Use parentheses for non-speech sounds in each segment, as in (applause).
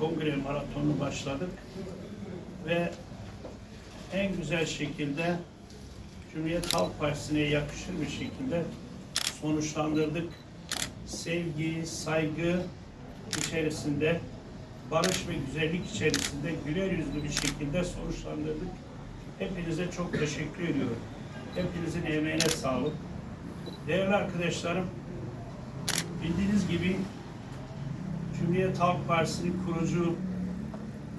kongre maratonu başladık ve en güzel şekilde Cumhuriyet Halk Partisi'ne yakışır bir şekilde sonuçlandırdık. Sevgi, saygı içerisinde, barış ve güzellik içerisinde güler yüzlü bir şekilde sonuçlandırdık. Hepinize çok teşekkür ediyorum. Hepinizin emeğine sağlık. Değerli arkadaşlarım, bildiğiniz gibi Cumhuriyet Halk Partisi'nin kurucu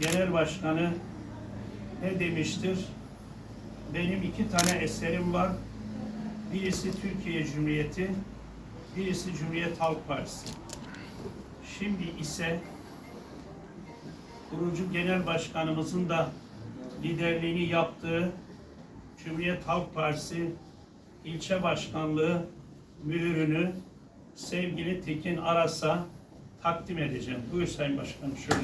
genel başkanı ne demiştir? Benim iki tane eserim var. Birisi Türkiye Cumhuriyeti, birisi Cumhuriyet Halk Partisi. Şimdi ise kurucu genel başkanımızın da liderliğini yaptığı Cumhuriyet Halk Partisi ilçe başkanlığı mühürünü sevgili Tekin Aras'a takdim edeceğim. Buyur Sayın Başkanım şöyle.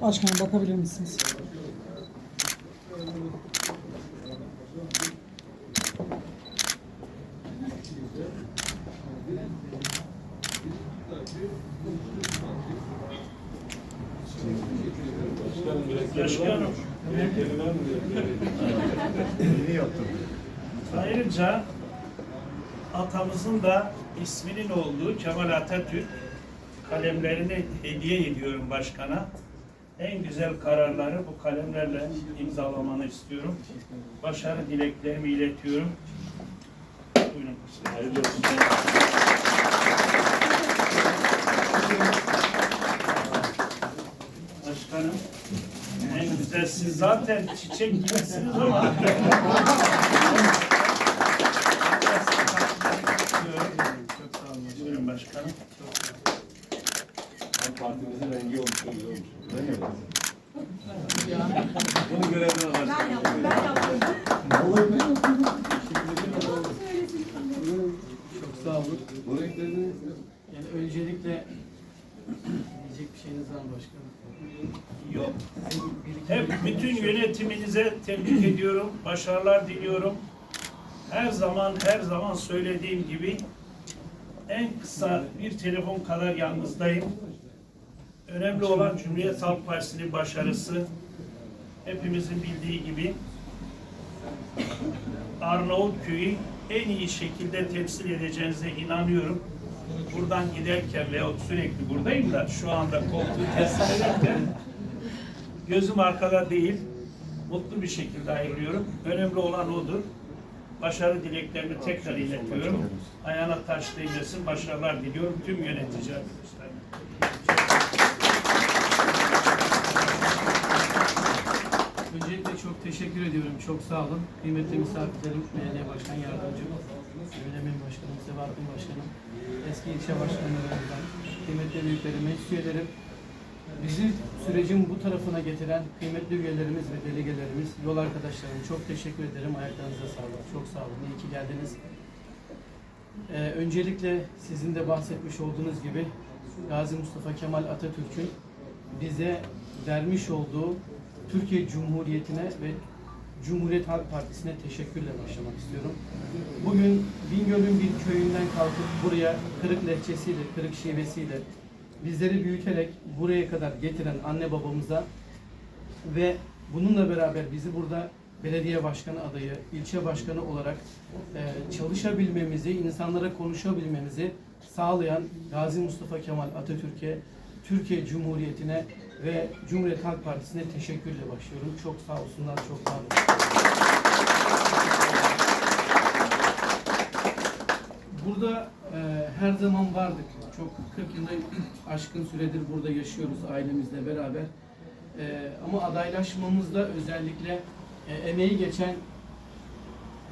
Başkanım bakabilir misiniz? Başkanım. Ayrıca atamızın da isminin olduğu Kemal Atatürk kalemlerini hediye ediyorum başkana. En güzel kararları bu kalemlerle imzalamanı istiyorum. Başarı dileklerimi iletiyorum. Buyurun. Hayırlı olsun. Başkanım, en güzel siz zaten çiçek gibisiniz ama (laughs) çok sağ olun. Buyurun başkanım. Partimizin rengi olmuş, çok güzel olmuş. Değil mi? Bunu görevden alarsın. Çok sağ olun. Bu renklerini Yani öncelikle diyecek bir şeyiniz var mı başkanım? Yok. Hep bütün yönetiminize tebrik ediyorum. Başarılar diliyorum. Her zaman her zaman söylediğim gibi en kısa bir telefon kadar yanınızdayım. Önemli olan Cumhuriyet Halk Partisi'nin başarısı. Hepimizin bildiği gibi Arnavutköy'ü en iyi şekilde temsil edeceğinize inanıyorum. Buradan giderken veyahut sürekli buradayım da şu anda koltuğu teslim ederken gözüm arkada değil. Mutlu bir şekilde ayrılıyorum. Önemli olan odur. Başarı dileklerimi tekrar iletiyorum. Ayağına taş değmesin. Başarılar diliyorum tüm yönetici arkadaşlarım. Öncelikle çok teşekkür ediyorum. Çok sağ olun. Kıymetli misafirlerim, MN Başkan Yardımcım, Emin Başkanım, Sebahattin Başkanım, eski ilçe başkanlarımızdan, kıymetli büyüklerim, meclis üyelerim, bizi sürecin bu tarafına getiren kıymetli üyelerimiz ve delegelerimiz, yol arkadaşlarım çok teşekkür ederim. Ayaklarınıza sağlık. Çok sağ olun. İyi ki geldiniz. Ee, öncelikle sizin de bahsetmiş olduğunuz gibi Gazi Mustafa Kemal Atatürk'ün bize vermiş olduğu Türkiye Cumhuriyeti'ne ve Cumhuriyet Halk Partisi'ne teşekkürle başlamak istiyorum. Bugün Bingöl'ün bir köyünden kalkıp buraya kırık lehçesiyle, kırık şivesiyle bizleri büyüterek buraya kadar getiren anne babamıza ve bununla beraber bizi burada belediye başkanı adayı, ilçe başkanı olarak e, çalışabilmemizi, insanlara konuşabilmemizi sağlayan Gazi Mustafa Kemal Atatürk'e, Türkiye Cumhuriyeti'ne ve Cumhuriyet Halk Partisi'ne teşekkürle başlıyorum. Çok sağ olsunlar, çok var olsun. Burada e, her zaman vardık. Çok 40 yılda aşkın süredir burada yaşıyoruz ailemizle beraber. E, ama adaylaşmamızda özellikle e, emeği geçen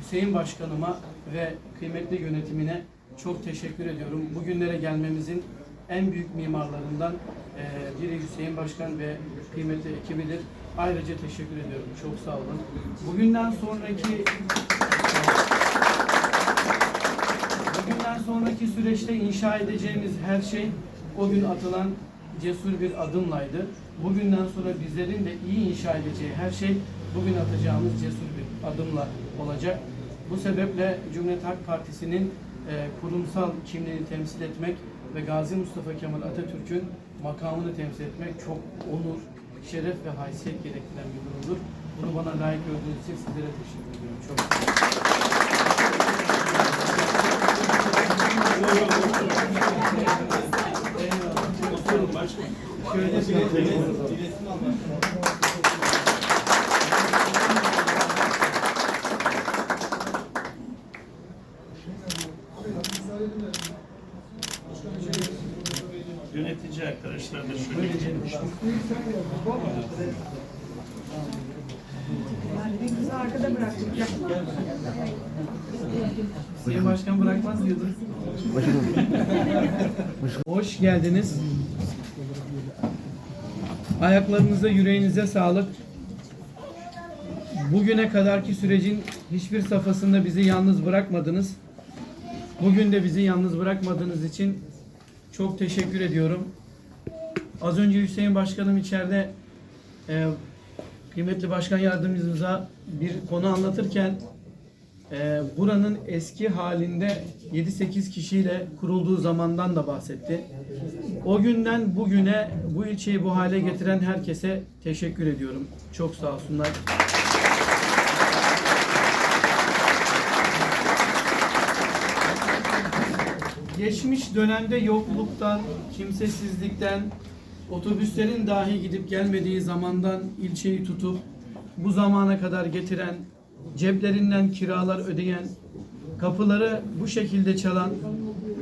Hüseyin Başkanıma ve kıymetli yönetimine çok teşekkür ediyorum. Bugünlere gelmemizin en büyük mimarlarından e, biri Hüseyin Başkan ve kıymetli ekibidir. Ayrıca teşekkür ediyorum. Çok sağ olun. Bugünden sonraki Bugünden sonraki süreçte inşa edeceğimiz her şey o gün atılan cesur bir adımlaydı. bugünden sonra bizlerin de iyi inşa edeceği her şey bugün atacağımız cesur bir adımla olacak. Bu sebeple Cumhuriyet Halk Partisi'nin e, kurumsal kimliğini temsil etmek ve Gazi Mustafa Kemal Atatürk'ün makamını temsil etmek çok onur, şeref ve haysiyet gerektiren bir durumdur. Bunu bana layık gördüğünüz için sizlere teşekkür ediyorum. Çok sağ olun. Eyvallah. Oturun başkanım. Şöyle bir resim almak. Yönetici arkadaşlar da şöyle. Diyelim. Bizi arkada bıraktık. Sayın Başkan bırakmaz diyordun. Hoş geldiniz. Ayaklarınıza, yüreğinize sağlık. Bugüne kadarki sürecin hiçbir safhasında bizi yalnız bırakmadınız. Bugün de bizi yalnız bırakmadığınız için çok teşekkür ediyorum. Az önce Hüseyin Başkanım içeride e, kıymetli başkan yardımcımıza bir konu anlatırken e, buranın eski halinde 7-8 kişiyle kurulduğu zamandan da bahsetti. O günden bugüne bu ilçeyi bu hale getiren herkese teşekkür ediyorum. Çok sağ olsunlar. Geçmiş dönemde yokluktan, kimsesizlikten, otobüslerin dahi gidip gelmediği zamandan ilçeyi tutup bu zamana kadar getiren, ceplerinden kiralar ödeyen, kapıları bu şekilde çalan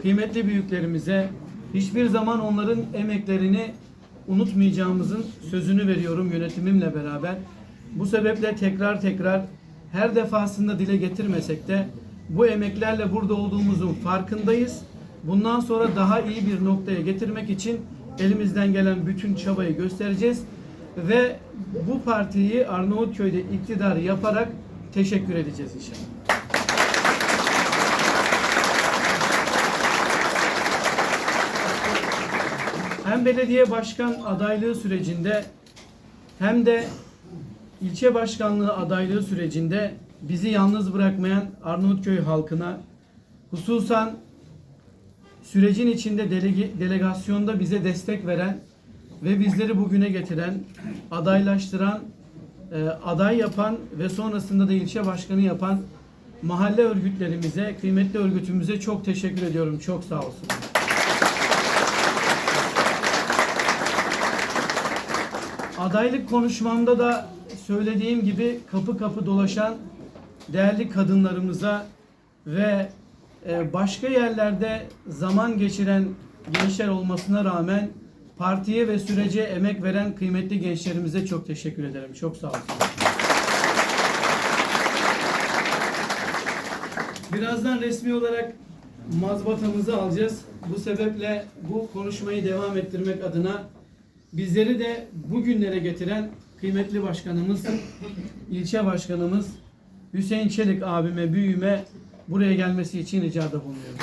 kıymetli büyüklerimize hiçbir zaman onların emeklerini unutmayacağımızın sözünü veriyorum yönetimimle beraber. Bu sebeple tekrar tekrar her defasında dile getirmesek de bu emeklerle burada olduğumuzun farkındayız. Bundan sonra daha iyi bir noktaya getirmek için elimizden gelen bütün çabayı göstereceğiz ve bu partiyi Arnavutköy'de iktidar yaparak teşekkür edeceğiz inşallah. Hem belediye başkan adaylığı sürecinde hem de ilçe başkanlığı adaylığı sürecinde bizi yalnız bırakmayan Arnavutköy halkına hususan sürecin içinde delege, delegasyonda bize destek veren ve bizleri bugüne getiren, adaylaştıran, e, aday yapan ve sonrasında da ilçe başkanı yapan mahalle örgütlerimize, kıymetli örgütümüze çok teşekkür ediyorum. Çok sağ olsun. Adaylık konuşmamda da söylediğim gibi kapı kapı dolaşan değerli kadınlarımıza ve başka yerlerde zaman geçiren gençler olmasına rağmen partiye ve sürece emek veren kıymetli gençlerimize çok teşekkür ederim. Çok sağ olun. Birazdan resmi olarak mazbatamızı alacağız. Bu sebeple bu konuşmayı devam ettirmek adına bizleri de bugünlere getiren kıymetli başkanımız, ilçe başkanımız Hüseyin Çelik abime, büyüğüme buraya gelmesi için ricada bulunuyorum.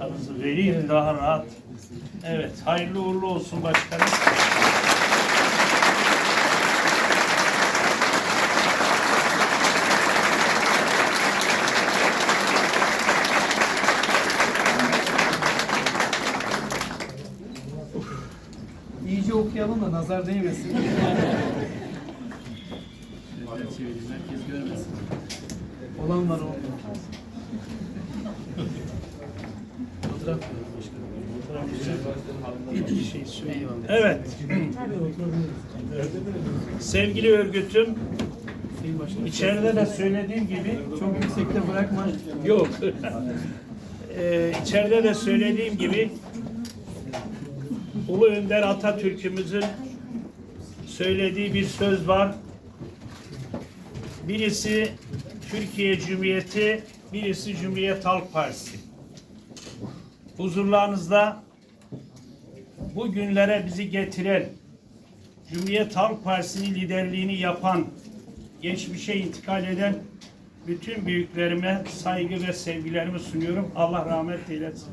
Ben vereyim daha rahat. Evet, hayırlı uğurlu olsun başkanım. Nazar değmesin. Şöyle herkes görmesin. Olan var. Bir şey söyleyeyim. Eyvallah. Evet. Sevgili örgütüm, içeride de söylediğim gibi Çok yüksekte bırakma. Yok. (laughs) ee, içeride de söylediğim gibi Ulu Önder Atatürk'ümüzün söylediği bir söz var. Birisi Türkiye Cumhuriyeti, birisi Cumhuriyet Halk Partisi. Huzurlarınızda bu günlere bizi getiren, Cumhuriyet Halk Partisi'nin liderliğini yapan geçmişe intikal eden bütün büyüklerime saygı ve sevgilerimi sunuyorum. Allah rahmet eylesin.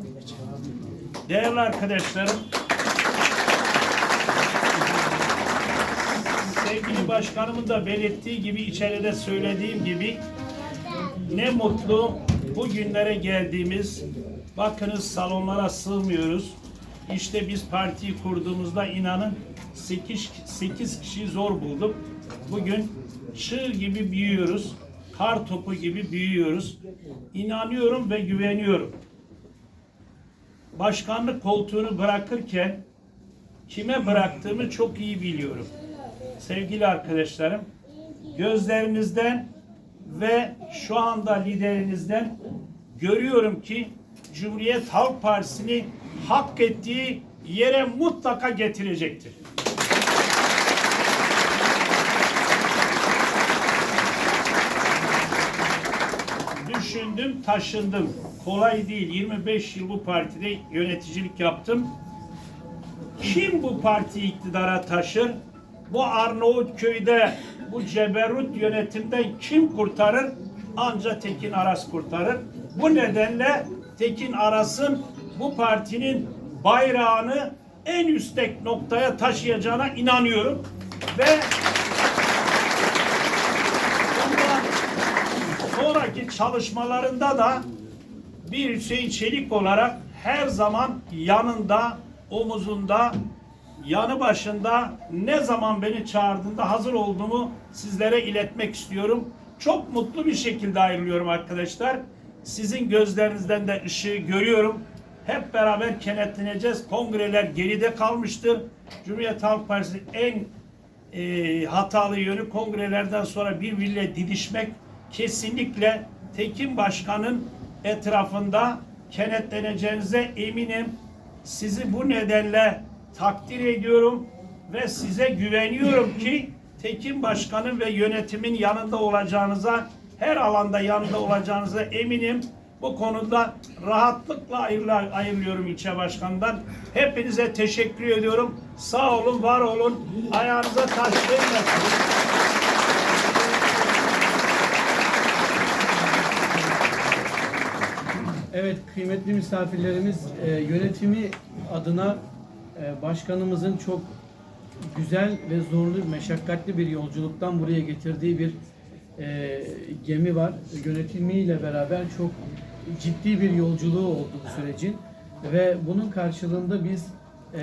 Değerli arkadaşlarım, sevgili başkanımın da belirttiği gibi, içeride söylediğim gibi ne mutlu bugünlere geldiğimiz. Bakınız salonlara sığmıyoruz. İşte biz partiyi kurduğumuzda inanın 8, 8 kişiyi zor bulduk. Bugün çığ gibi büyüyoruz. Kar topu gibi büyüyoruz. İnanıyorum ve güveniyorum. Başkanlık koltuğunu bırakırken kime bıraktığımı çok iyi biliyorum. Sevgili arkadaşlarım, gözlerinizden ve şu anda liderinizden görüyorum ki Cumhuriyet Halk Partisi'ni hak ettiği yere mutlaka getirecektir. Düşündüm, taşındım. Kolay değil. 25 yıl bu partide yöneticilik yaptım. Kim bu partiyi iktidara taşır? Bu Arnavutköy'de bu ceberut yönetimden kim kurtarır? Anca Tekin Aras kurtarır. Bu nedenle Tekin Aras'ın bu partinin bayrağını en üstek noktaya taşıyacağına inanıyorum. Ve sonraki çalışmalarında da bir Hüseyin Çelik olarak her zaman yanında, omuzunda, yanı başında ne zaman beni çağırdığında hazır olduğumu sizlere iletmek istiyorum. Çok mutlu bir şekilde ayrılıyorum arkadaşlar. Sizin gözlerinizden de ışığı görüyorum. Hep beraber kenetleneceğiz. Kongreler geride kalmıştır. Cumhuriyet Halk Partisi en e, hatalı yönü kongrelerden sonra birbiriyle didişmek kesinlikle Tekin Başkan'ın etrafında kenetleneceğinize eminim. Sizi bu nedenle takdir ediyorum ve size güveniyorum ki Tekin Başkan'ın ve yönetimin yanında olacağınıza, her alanda yanında olacağınıza eminim. Bu konuda rahatlıkla ayrıla- ayrılıyorum ilçe başkanından. Hepinize teşekkür ediyorum. Sağ olun, var olun. Ayağınıza taş değmesin. Evet kıymetli misafirlerimiz e, yönetimi adına başkanımızın çok güzel ve zorlu, meşakkatli bir yolculuktan buraya getirdiği bir e, gemi var. Yönetimiyle beraber çok ciddi bir yolculuğu oldu bu sürecin ve bunun karşılığında biz e,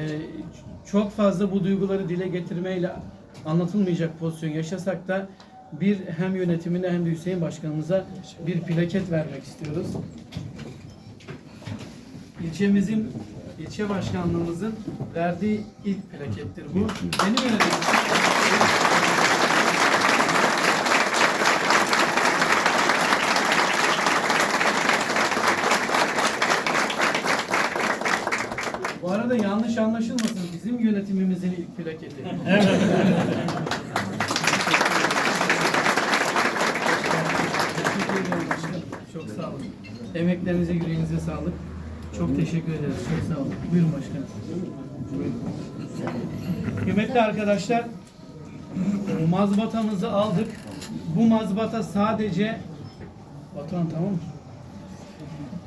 çok fazla bu duyguları dile getirmeyle anlatılmayacak pozisyon yaşasak da bir hem yönetimine hem de Hüseyin Başkanımıza bir plaket vermek istiyoruz. İlçemizin, ilçe başkanlığımızın verdiği ilk plakettir bu. Benim yönetimim. Bu arada yanlış anlaşılmasın. Bizim yönetimimizin ilk plaketi. Başkanım. Çok sağ olun. Emeklerinize, yüreğinize sağlık. Çok teşekkür ederiz. Çok sağ olun. Buyurun başkanım. Kıymetli arkadaşlar, mazbatamızı aldık. Bu mazbata sadece Batuhan tamam mı?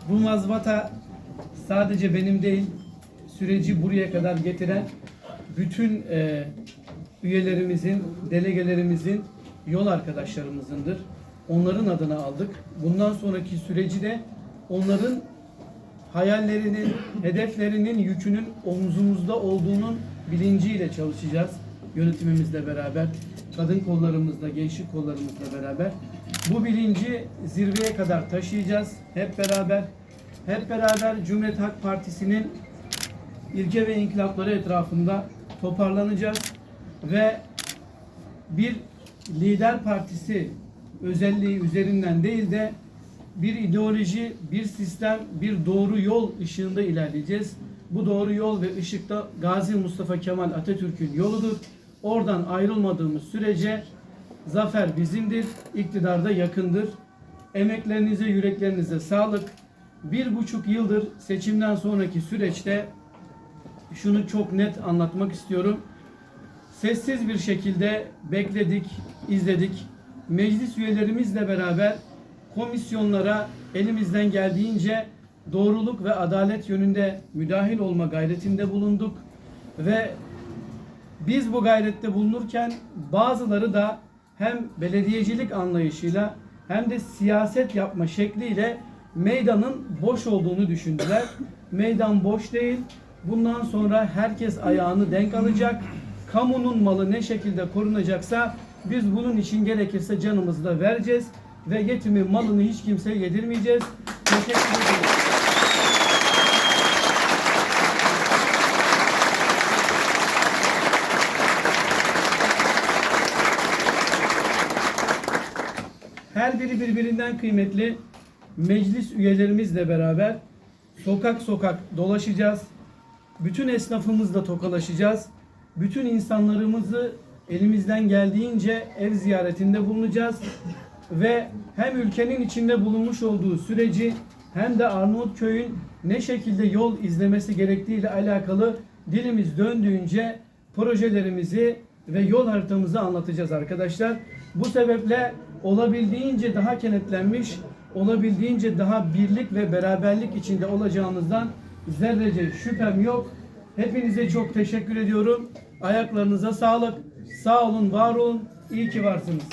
Bu mazbata sadece benim değil, süreci buraya kadar getiren bütün e, üyelerimizin, delegelerimizin, yol arkadaşlarımızındır. Onların adına aldık. Bundan sonraki süreci de onların hayallerinin, (clears throat) hedeflerinin yükünün omzumuzda olduğunun bilinciyle çalışacağız. Yönetimimizle beraber, kadın kollarımızla, gençlik kollarımızla beraber. Bu bilinci zirveye kadar taşıyacağız hep beraber. Hep beraber Cumhuriyet Halk Partisi'nin ilke ve inkılapları etrafında toparlanacağız ve bir lider partisi özelliği üzerinden değil de bir ideoloji, bir sistem, bir doğru yol ışığında ilerleyeceğiz. Bu doğru yol ve ışıkta Gazi Mustafa Kemal Atatürk'ün yoludur. Oradan ayrılmadığımız sürece zafer bizimdir, iktidarda yakındır. Emeklerinize, yüreklerinize sağlık. Bir buçuk yıldır seçimden sonraki süreçte şunu çok net anlatmak istiyorum. Sessiz bir şekilde bekledik, izledik. meclis üyelerimizle beraber komisyonlara elimizden geldiğince doğruluk ve adalet yönünde müdahil olma gayretinde bulunduk ve biz bu gayrette bulunurken bazıları da hem belediyecilik anlayışıyla hem de siyaset yapma şekliyle meydanın boş olduğunu düşündüler. (laughs) Meydan boş değil. Bundan sonra herkes ayağını denk alacak. Kamunun malı ne şekilde korunacaksa biz bunun için gerekirse canımızı da vereceğiz ve yetimin malını hiç kimseye yedirmeyeceğiz. Teşekkür ederim. Her biri birbirinden kıymetli meclis üyelerimizle beraber sokak sokak dolaşacağız. Bütün esnafımızla tokalaşacağız. Bütün insanlarımızı elimizden geldiğince ev ziyaretinde bulunacağız. Ve hem ülkenin içinde bulunmuş olduğu süreci hem de Arnavutköy'ün ne şekilde yol izlemesi gerektiğiyle alakalı dilimiz döndüğünce projelerimizi ve yol haritamızı anlatacağız arkadaşlar. Bu sebeple olabildiğince daha kenetlenmiş, olabildiğince daha birlik ve beraberlik içinde olacağımızdan zerrece şüphem yok. Hepinize çok teşekkür ediyorum. Ayaklarınıza sağlık. Sağ olun, var olun. İyi ki varsınız.